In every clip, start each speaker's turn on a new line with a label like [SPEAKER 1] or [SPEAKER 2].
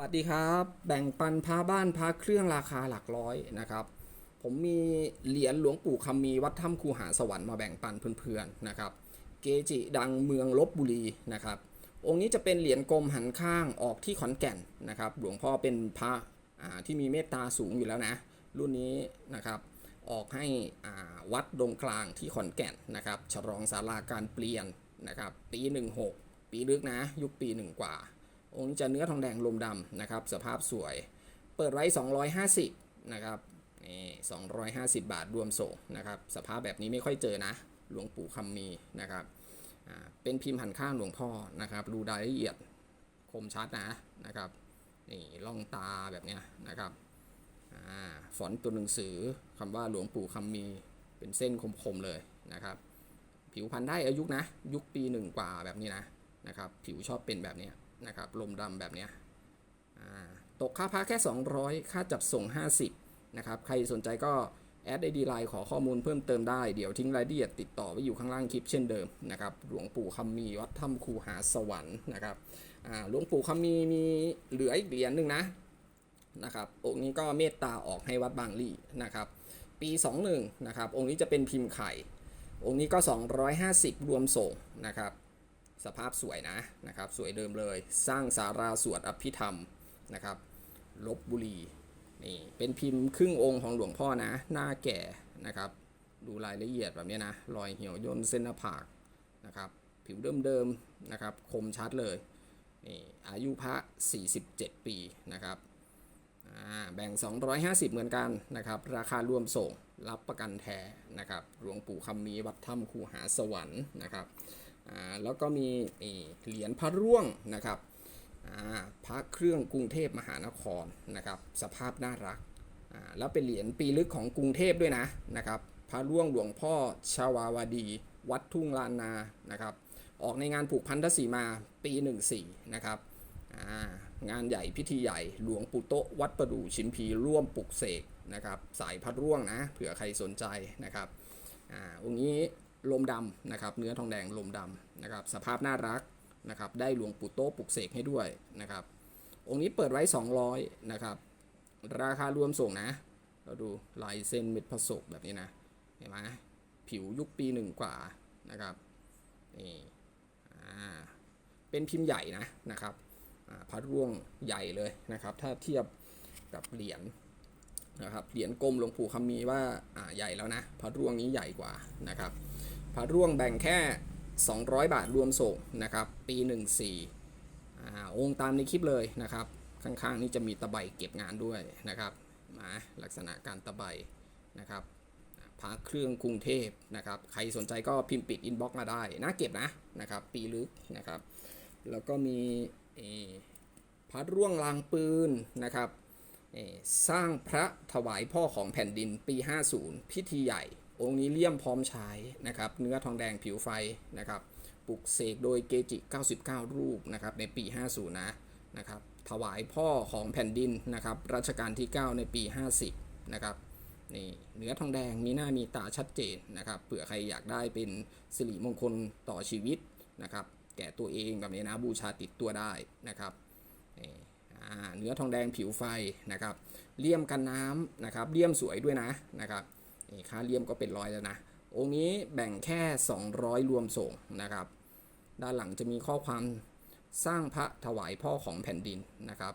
[SPEAKER 1] วัสดีครับ แบ่งปันพาบ้านพาเครื่องราคาหลักร้อยนะครับ ผมมีเหรียญหลวงปู่คำมีวัดถ้ำคูหาสวรรค์มาแบ่งปันเพื่อนๆนะครับ เกจิดังเมืองลบบุรีนะครับ องค์นี้จะเป็นเหรียญกลมหันข้างออกที่ขอนแก่นนะครับ หลวงพ่อเป็นพระที่มีเมตตาสูงอยู่แล้วนะ รุ่นนี้นะครับ ออกให้วัดดงกลางที่ขอนแก่นนะครับ ฉลองศาลาการเปลี่ยนนะครับ ปี 16 ปีลึกนะ ยุคปีหนึ่งกว่า องค์นี้จะเนื้อทองแดงลมดำนะครับสภาพสวย เปิดไว้ 250นะครับนี่250 บาทรวมส่งนะครับ สภาพแบบนี้ไม่ค่อยเจอนะ หลวงปู่คำมีนะครับเป็นพิมพ์หันข้างหลวงพ่อนะครับดูรายละเอียดคมชัดนะนะครับนี่ล่องตาแบบนี้นะครับอฟอนต์ตัวหนังสือคำว่าหลวงปู่คำมีเป็นเส้นคมๆเลยนะครับ ผิวพันธุ์ได้อายุนะ ยุคปีหนึ่งกว่าแบบนี้นะนะครับ ผิวชอบเป็นแบบนี้ นะครับลมดำแบบเนี้ยตกค่าพักแค่ 200 ค่าจัดส่ง 50 นะครับ ใครสนใจก็แอดไอดีไลน์ขอข้อมูลเพิ่มเติมได้ เดี๋ยวทิ้งรายละเอียดติดต่อไว้อยู่ข้างล่างคลิปเช่นเดิมนะครับ หลวงปู่คำมีวัดถ้ำคูหาสวรรค์นะครับหลวงปู่คำมีมีเหลืออีกเหรียญหนึ่งนะนะครับ องค์นี้ก็เมตตาออกให้วัดบางลี่นะครับ ปี 21 นะครับ องค์นี้จะเป็นพิมพ์ไข่ องค์นี้ก็ 250 รวมส่งนะครับ สภาพสวยนะนะครับ สวยเดิมเลย สร้างสาราสวดอภิธรรมนะครับลบบุรีนี่เป็นพิมพ์ครึ่งองค์ของหลวงพ่อนะ หน้าแก่นะครับ ดูรายละเอียดแบบนี้นะ รอยเหี่ยวย่นเส้นหน้าผากนะครับ ผิวเดิมๆนะครับ คมชัดเลยนี่อายุพระ 47 ปีนะครับอ่าแบ่ง 250 เหมือนกันนะครับ ราคารวมส่งรับประกันแท้นะครับ หลวงปู่คำมีวัดถ้ำคูหาสวรรค์นะครับ อ่าแล้วก็มีนี่เหรียญพระร่วงนะครับอ่าพระเครื่องกรุงเทพมหานครนะครับสภาพน่ารักอ่าแล้วเป็นเหรียญปีลึกของกรุงเทพด้วยนะนะครับพระร่วงหลวงพ่อชาวาวดีวัดทุ่งลานนานะครับออกในงานผูกพันธสีมาปี 14นะครับอ่างานใหญ่พิธีใหญ่หลวงปู่โตวัดประดู่ชิมพีร่วมปลุกเสกนะครับสายพัดร่วงนะเผื่อใครสนใจนะครับอ่าองค์นี้ ลมดำนะครับเนื้อทองแดงลมดำนะครับสภาพน่ารักนะครับได้หลวงปู่โตะปลุกเสกให้ด้วยนะครับองค์นี้เปิดไว้ 200นะครับราคารวมส่งนะ เราดูลายเส้นเม็ดผสมแบบนี้นะเห็นไหมผิวยุคปีหนึ่งกว่านะครับนี่อ่าเป็นพิมพ์ใหญ่นะนะครับอ่าพระร่วงใหญ่เลยนะครับ ถ้าเทียบกับเหรียญนะครับเหรียญกลมหลวงปู่คำมีว่าอ่าใหญ่แล้วนะพระร่วงนี้ใหญ่กว่านะครับ พระร่วงแบ่งแค่ 200 บาทรวมส่งนะครับ ปี 14อ่าองค์ตามในคลิปเลยนะครับ ข้างๆ นี้จะมีตะไบเก็บงานด้วยนะครับมาลักษณะการตะไบนะครับพระเครื่องกรุงเทพนะครับ ใครสนใจก็พิมพ์ปิดอินบ็อกมาได้น่าเก็บนะนะครับ ปีลึกนะครับ แล้วก็มีพระร่วงลางปืนนะครับสร้างพระถวายพ่อของแผ่นดินปี 50 พิธีใหญ่ องค์นี้เลี่ยมพร้อมใช้นะครับเนื้อทองแดงผิวไฟนะครับปลุกเสกโดยเกจิ 99 รูปนะครับในปี 50 นะนะครับถวายพ่อของแผ่นดินนะครับรัชกาลที่ 9 ในปี 50 นะครับนี่เนื้อทองแดงมีหน้ามีตาชัดเจนนะครับเผื่อใครอยากได้เป็นสิริมงคลต่อชีวิตนะครับแก่ตัวเองแบบนี้นะบูชาติดตัวได้นะครับนี่เนื้อทองแดงผิวไฟนะครับเลี่ยมกันน้ำนะครับเลี่ยมสวยด้วยนะนะครับ นี่ค่าเลี่ยมก็เป็นร้อยแล้วนะ องค์นี้แบ่งแค่ 200 รวมส่งนะครับ ด้านหลังจะมีข้อความสร้างพระถวายพ่อของแผ่นดินนะครับ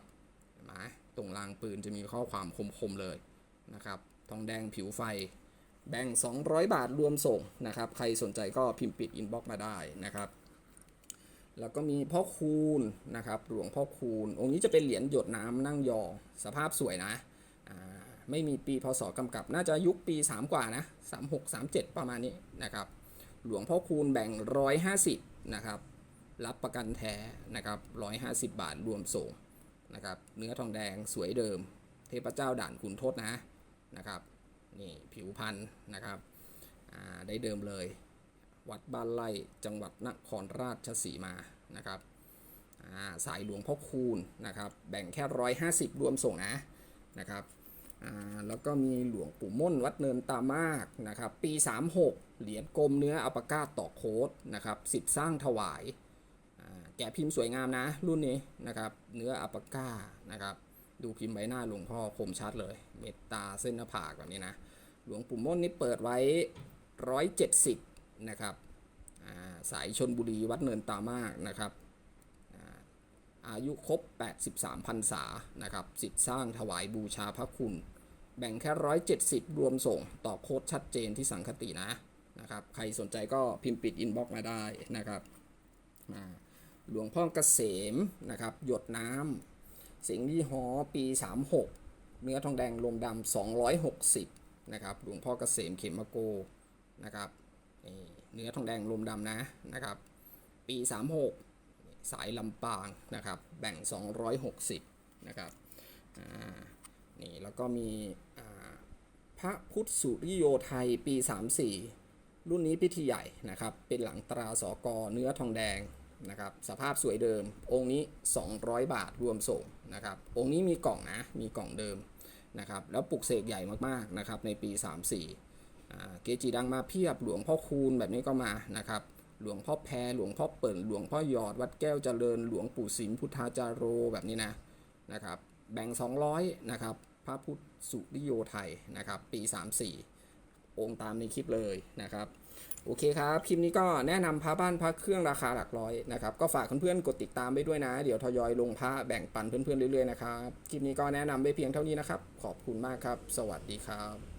[SPEAKER 1] เห็นไหมตรงรางปืนจะมีข้อความคมๆเลยนะครับ ทองแดงผิวไฟ แบ่ง 200 บาทรวมส่งนะครับ ใครสนใจก็พิมพ์ปิดอินบ็อกมาได้นะครับ แล้วก็มีพ่อคูณนะครับ หลวงพ่อคูณ องค์นี้จะเป็นเหรียญหยดน้ำนั่งยองสภาพสวยนะอ่า ไม่มีปีพศกำกับ น่าจะยุคปี 3 กว่านะ 36 37 ประมาณนี้นะครับ หลวงพ่อคูณแบ่ง 150 นะครับ รับประกันแท้นะครับ 150 บาทรวมส่งนะครับ เนื้อทองแดงสวยเดิม เทพเจ้าด่านขุนทศนะนะครับ นี่ผิวพันธ์นะครับ ได้เดิมเลย วัดบ้านไร่จังหวัดนครราชสีมานะครับาสายหลวงพ่อคูณนะครับ แบ่งแค่ร้อยห้าสิบรวมส่งนะนะครับ แล้วก็มีหลวงปู่ม่นวัดเนินตามากนะครับ ปี 36 เหรียญกลมเนื้ออัปากาตต่อโคดนะครับสิทธิ์สร้างถวาย แกะพิมพ์สวยงามนะ รุ่นนี้นะครับ เนื้ออัปาก้านะครับ ดูพิมพ์ใบหน้าหลวงพ่อคมชัดเลย เมตตาเส้นหน้าผากแบบนี้นะ หลวงปู่ม่นนี่เปิดไว้ 170 นะครับาสายชนบุรีวัดเนินตามากนะครับ อายุครบ 83พรรษานะครับสิทธิ์สร้างถวายบูชาพระคุณ แบ่งแค่ 170 รวมส่ง ต่อโค้ดชัดเจนที่สังคตินะนะครับ ใครสนใจก็พิมพ์ปิดอินบ็อกมาได้นะครับอ่าหลวงพ่อเกษมนะครับ หยดน้ำสิงห์ยี่หอปี 36 เนื้อทองแดงลมดำ260นะครับหลวงพ่อเกษมเขมโกนะครับเนื้อทองแดงลมดำนะนะครับ ปี 36 สายลำปางนะครับ แบ่ง 260 นะครับนี่แล้วก็มีพระพุทธสุริโยไทยปี 34 รุ่นนี้พิธีใหญ่นะครับ เป็นหลังตราสอกอเนื้อทองแดงนะครับ สภาพสวยเดิม องค์นี้ 200 บาทรวมส่งนะครับ องค์นี้มีกล่องนะ มีกล่องเดิมนะครับ แล้วปลุกเสกใหญ่มากๆนะครับในปี 34อ่เกจิดังมาเพียบหลวงพ่อคูณแบบนี้ก็มานะครับ หลวงพ่อแพรหลวงพ่อเปิ่นหลวงพ่อหยอดวัดแก้วเจริญ หลวงปู่สิมพุทธาจารโรแบบนี้นะนะครับแบ่ง 200นะครับพระพุทธสุริโยไทยนะครับปี 34 องค์ตามในคลิปเลยนะครับโอเคครับคลิปนี้ก็แนะนำพระบ้านพระเครื่องราคาหลักร้อยนะครับก็ฝากเพื่อนๆกดติดตามไปด้วยนะ เดี๋ยวทยอยลงพระแบ่งปันเพื่อนๆเรื่อยๆนะครับคลิปนี้ก็แนะนำไปเพียงเท่านี้นะครับ ขอบคุณมากครับ สวัสดีครับ